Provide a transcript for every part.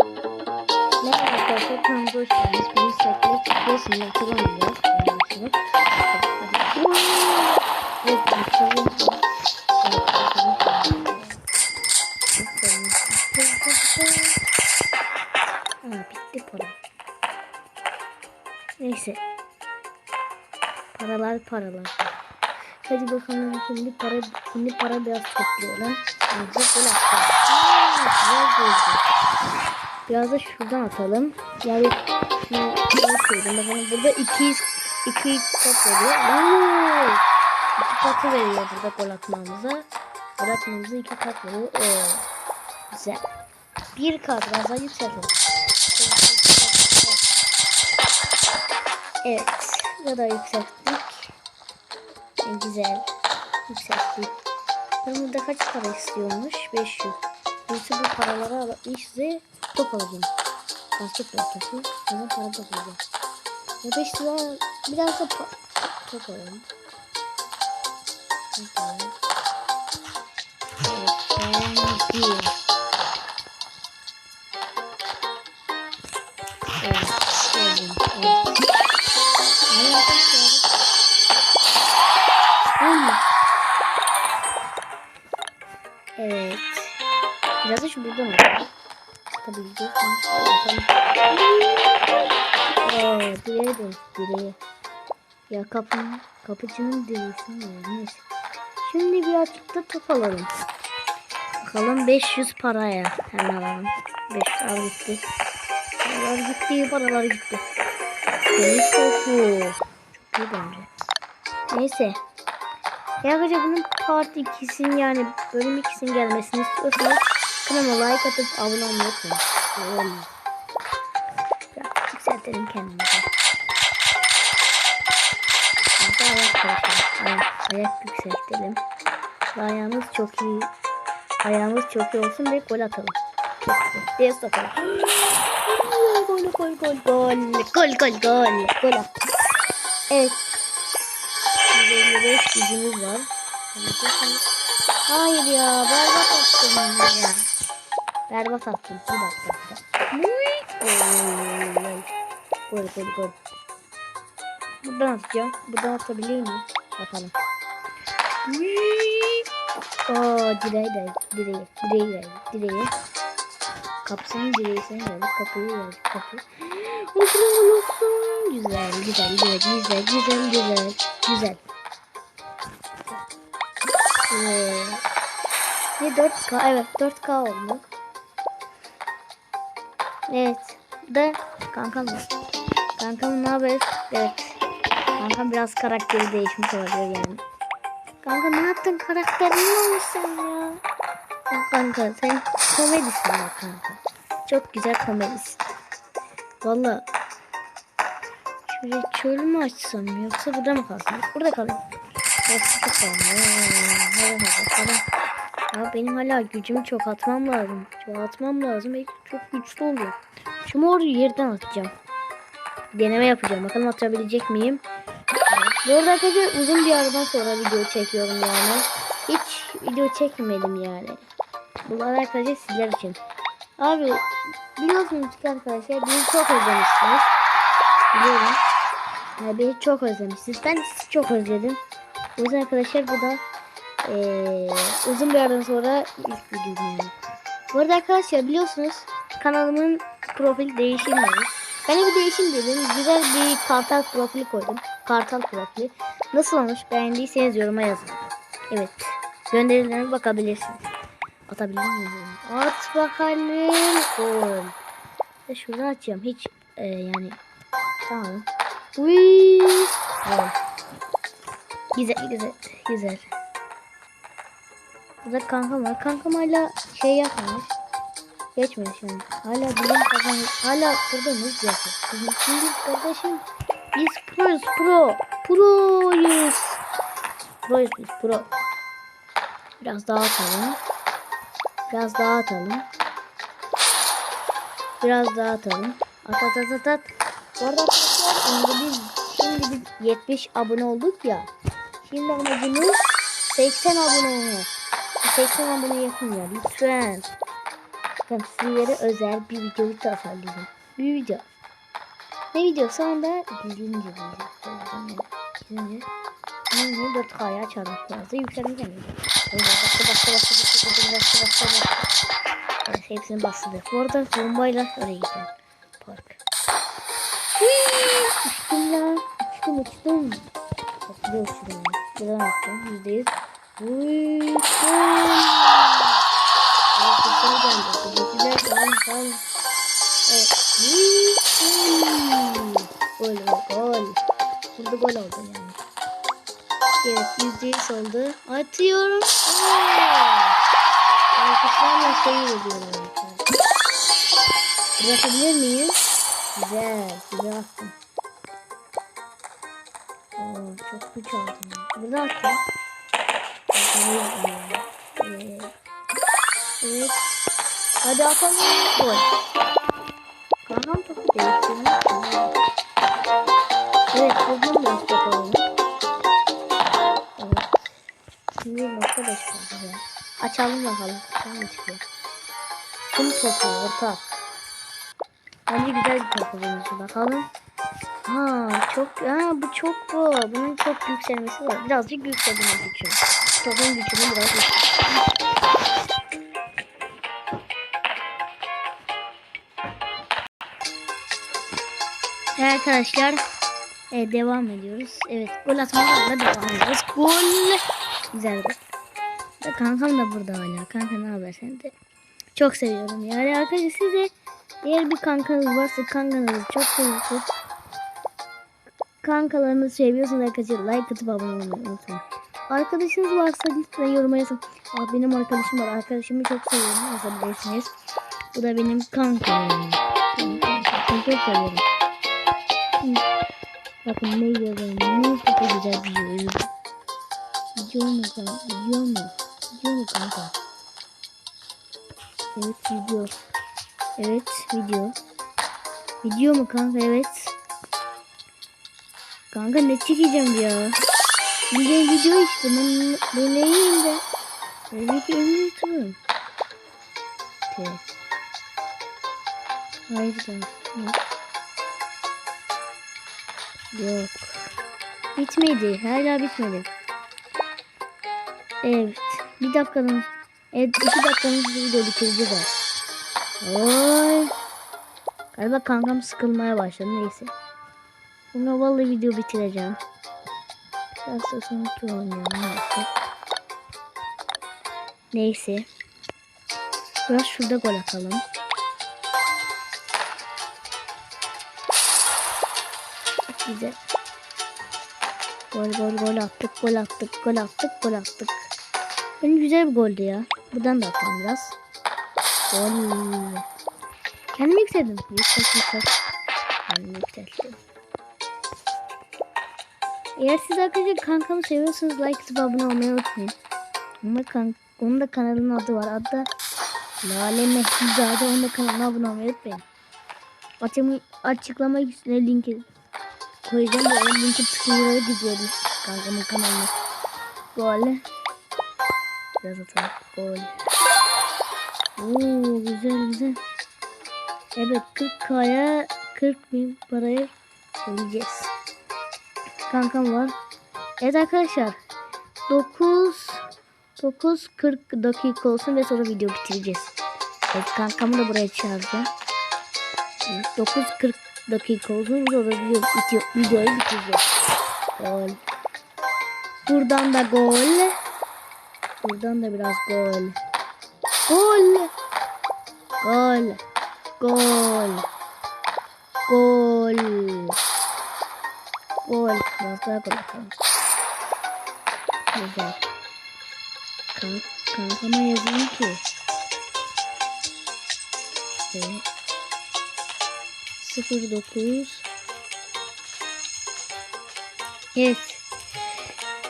Merhaba arkadaşlar kanalımıza hoş geldiniz. Bugün sizlerle oynayacağız. Arkadaşlar. Hadi. Evet, başlayalım. Ha, bitti para. Neyse. Paralar paralar. Hadi bakalım şimdi para şimdi para biraz toplayalım. Azıcık böyle. Aa, güzel oldu. Biraz da şuradan atalım. Yani şunu koydum. Bakalım burada 200 2 kat veriyor. Oo! 2 katı veriyor burada gol atmamıza. Gol atmamıza 2 kat veriyor. Oo. Güzel. Bir kat biraz daha yükseltelim. Evet. Ya da yükselttik. Güzel. Yükselttik. Ben burada kaç para istiyormuş? 500. Birisi bu paraları almış size top alacağım. Basket bırakıyorsun. Sonra para toplayacağım. Ya 5 lira biraz da top alalım. Top alalım. Evet, bir. Evet. Evet. Biraz da şu buradan alalım. Tabii ki. Aa, direğe de direğe. Ya kapının, kapıcının direği ya. Şimdi birazcık da top alalım. Bakalım 500 paraya. Hemen alalım. 500 al gitti. Paralar gitti, paralar gitti. Deniz topu. Çok iyi bence. Neyse. Ya bunun part 2'sin yani bölüm 2'sin gelmesini istiyorsanız kanalıma like atıp abone olmayı unutmayın. Ya yükseltelim kendimizi. Şimdi ayak çalışalım. Ayak, ayak yükseltelim. Ayağımız çok iyi. Ayağımız çok iyi olsun ve gol atalım. Diye sokalım. Gol gol gol gol. Gol gol gol. Gol attık. Evet. 155 gücümüz var. Hayır ya berbat attım ya. Berbat attım. Bir dakika. Gol gol gol. Buradan atacağım. Buradan atabilir miyim? Atalım. Aa direğe de direğe direğe geldi direğe. Kapısının direğesine geldi. Kapıyı geldi. Kapı. Olsun olsun. Güzel güzel güzel güzel güzel güzel güzel. Ee, ne 4K? Evet 4K oldu. Evet. Bu da kankam. Kankam ne haber? Evet. Kankam biraz karakteri değişmiş olabilir yani. Kanka ne yaptın? Karakterin ne olmuş sen ya? Ya kanka sen komedisin ya kanka. Çok güzel komedisin. Valla şöyle çöl mü açsam yoksa burada mı kalsam? Burada kalayım. Yoksa kalayım. Nerede kalsam? Ya benim hala gücümü çok atmam lazım. Çok atmam lazım. Belki çok güçlü oluyor. Şu mor yerden atacağım. Deneme yapacağım. Bakalım atabilecek miyim? Bu arada arkadaşlar uzun bir aradan sonra video çekiyorum yani. Hiç video çekmedim yani. Bunlar arkadaşlar sizler için. Abi biliyorsunuz ki arkadaşlar beni çok özlemişsiniz. Biliyorum. Yani beni çok özlemişsiniz. Ben sizi çok özledim. O yüzden arkadaşlar bu da ee, uzun bir aradan sonra ilk videom yani. Bu arada arkadaşlar biliyorsunuz kanalımın profil değişilmedi. Ben de bir değişim dedim. Güzel bir kartal profili koydum. Kartal profili. Nasıl olmuş? Beğendiyseniz yoruma yazın. Evet. Gönderilerine bakabilirsiniz. Atabilir miyim? At bakalım. Oy. Ve şuradan açacağım. Hiç e, yani tamam. Uy. Evet. Güzel güzel güzel. Burada kankam var. Kankam hala şey yapmamış. Geçmedi şimdi. Hala bizim kankam hala burada mı yapıyor? Şimdi kardeşim biz proyuz pro. Proyuz. Proyuz biz pro. Biraz daha atalım. Biraz daha atalım. Biraz daha atalım. At at at at at. Bu arada arkadaşlar şimdi biz, şimdi biz 70 abone olduk ya. Şimdi amacımız 80 abone olmak. Lütfen bunu yapın ya lütfen. Ben sizlere özel bir video tasarladım. Bir video. Ne videosu onda birinci video. Şimdi Şimdi 4K'ya çarptığınızda yükselmeyeceğim. Bastı bastı bastı bastı bastı bastı bastı bastı. Evet, hepsini bastırdık. Bu arada bombayla oraya gidelim. Park. uçtum lan. Uçtum uçtum. Bak bir uçtum. Buradan attım. %100. Uyyy. Arkadaşlar geldi. Bizimkiler ben ben. Evet. Gol gol. Şimdi gol oldu yani. Evet yüzde yüz oldu. Atıyorum. Arkadaşlarla sayı veriyorum. Bırakabilir miyiz? Güzel. Güzel attım. Oo, çok güç aldım. Bunu attım. Evet. Hadi atalım. Gol. Kankam topu değiştirmiş. Evet. Buradan biraz top alalım. Evet. Şimdi nokta kaldı ya. Açalım bakalım. Tamam çıkıyor. Kum topu ortak. Bence güzel bir topu benziyor. Bakalım. Ha çok ha bu çok bu. Bunun çok yükselmesi var. Birazcık yükselmesi için. Topun gücünü biraz. Evet arkadaşlar e, devam ediyoruz. Evet gol atmalarla devam ediyoruz. Gol. Güzel gol. Kankam da burada hala. Kanka ne haber sen de? Çok seviyorum. Yani arkadaşlar size eğer bir kankanız varsa kankanızı çok seviyorsunuz. Kankalarınızı seviyorsanız arkadaşlar like atıp abone olmayı unutmayın. Arkadaşınız varsa lütfen yoruma yazın. Aa, benim arkadaşım var. Arkadaşımı çok seviyorum. Yazabilirsiniz. Bu da benim kankam. Çok seviyorum. Bakın ne yazıyorum. Ne çok güzel bir video. Video mu kanka? Video mu? Video mu kanka? Evet video. Evet video. Video mu kanka? Evet. Kanka ne çekeceğim ya? Bildiğin video işte. Ben, ben neyim de? Belki ünlü YouTube'um. Evet. Hayır da. Yok. Bitmedi. Hala bitmedi. Evet. Bir dakikanın. Evet iki dakikanın video bitireceğiz artık. Oy. Galiba kankam sıkılmaya başladı. Neyse. Buna vallahi video bitireceğim. Biraz da sonra oynayalım. Neyse. Biraz şurada gol atalım. Güzel. Gol gol gol attık gol attık gol attık gol attık. Benim güzel bir goldü ya. Buradan da atalım biraz. Gol. Kendimi yükseldim. Yükselt. Kendimi yükselttim. Eğer siz arkadaşlar kankamı seviyorsanız like atıp abone olmayı unutmayın. Ama kan onun da kanalının adı var. Adı da Lale Mehdizade. Onun da kanalına abone olmayı unutmayın. Açım, açıklama üstüne linki koyacağım. Bu linki tıklayıları gidiyordu. Kankamın kanalına. Gol. Biraz atalım. Gol. Oo güzel güzel. Evet 40k'ya 40 bin paraya söyleyeceğiz. Kankam var. Evet arkadaşlar. 9 9 40 dakika olsun ve sonra video bitireceğiz. Evet kankamı da buraya çağıracağım. 9 40 dakika olsun sonra video, video, videoyu bitireceğiz. Gol. Buradan da gol. Buradan da biraz gol. Gol. Gol. Gol. Gol. Gol. Biraz daha gol atalım. Güzel. Kank, kankama yazayım ki. İşte. 09 Evet.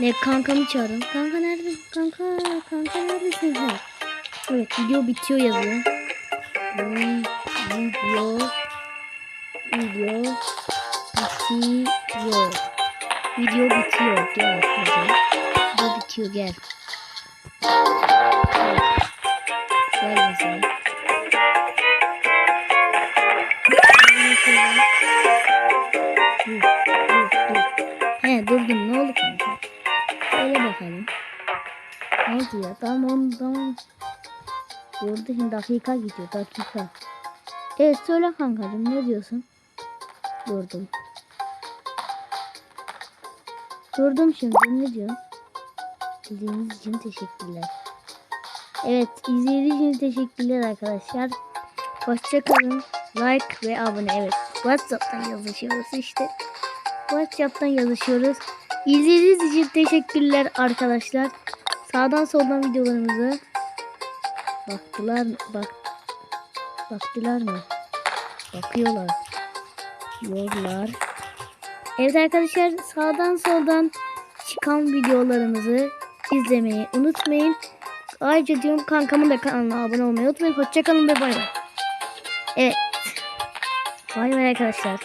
Ne kankamı çağırın. Kanka nerede? Kanka, kanka neredesin sen? Evet video bitiyor yazıyor. Video video bitiyor. Video bitiyor. Gel kızım. Video bitiyor gel. Gel mesela. Dur, dur, dur. He durdum ne oldu kanka? Öyle bakalım. Ne oldu ya? Tamam tamam. Durdu şimdi dakika gidiyor dakika. Evet söyle kankacığım ne diyorsun? Durdum. Durdum şimdi ne diyorsun? İzlediğiniz için teşekkürler. Evet izlediğiniz için teşekkürler arkadaşlar. Hoşçakalın. Like ve abone. Evet Whatsapp'tan yazışıyoruz işte. Whatsapp'tan yazışıyoruz. İzlediğiniz için teşekkürler arkadaşlar. Sağdan soldan videolarımızı baktılar bak baktılar mı? Bakıyorlar. Yorlar. Evet arkadaşlar sağdan soldan çıkan videolarımızı izlemeyi unutmayın. Ayrıca diyorum kankamın da kanalına abone olmayı unutmayın. Hoşçakalın ve bay bay. Evet. Bay bay arkadaşlar.